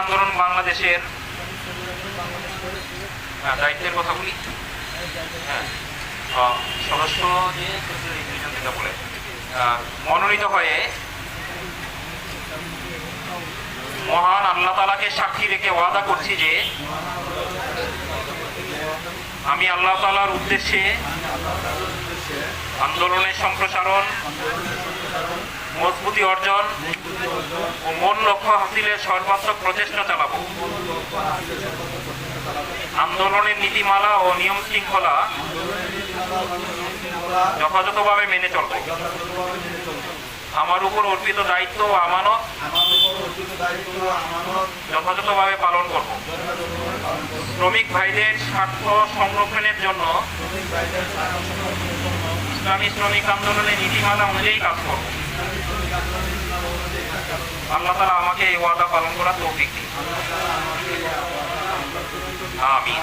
আন্দোলন বাংলাদেশের হ্যাঁ দায়িত্বের কথা বলি। হ্যাঁ সদস্য বলে মনোনীত হয়ে মহান আল্লাহ তালাকে সাক্ষী রেখে ওয়াদা করছি যে, আমি আল্লাহ তালার উদ্দেশ্যে আন্দোলনের সম্প্রসারণ, মজবুতি অর্জন ও মূল লক্ষ্য হাসিলের সর্বাত্মক প্রচেষ্টা চালাব। আন্দোলনের নীতিমালা ও নিয়ম শৃঙ্খলা যথাযথভাবে মেনে চলবে। আমার উপর অর্পিত দায়িত্ব ও আমানত যথাযথভাবে পালন করব। শ্রমিক ভাইদের স্বার্থ সংরক্ষণের জন্য ইসলামী শ্রমিক আন্দোলনের নীতিমালা অনুযায়ী কাজ করব। আল্লাহ তালা আমাকে এই ওয়াদা পালন করার তৌফিক দিন। আমি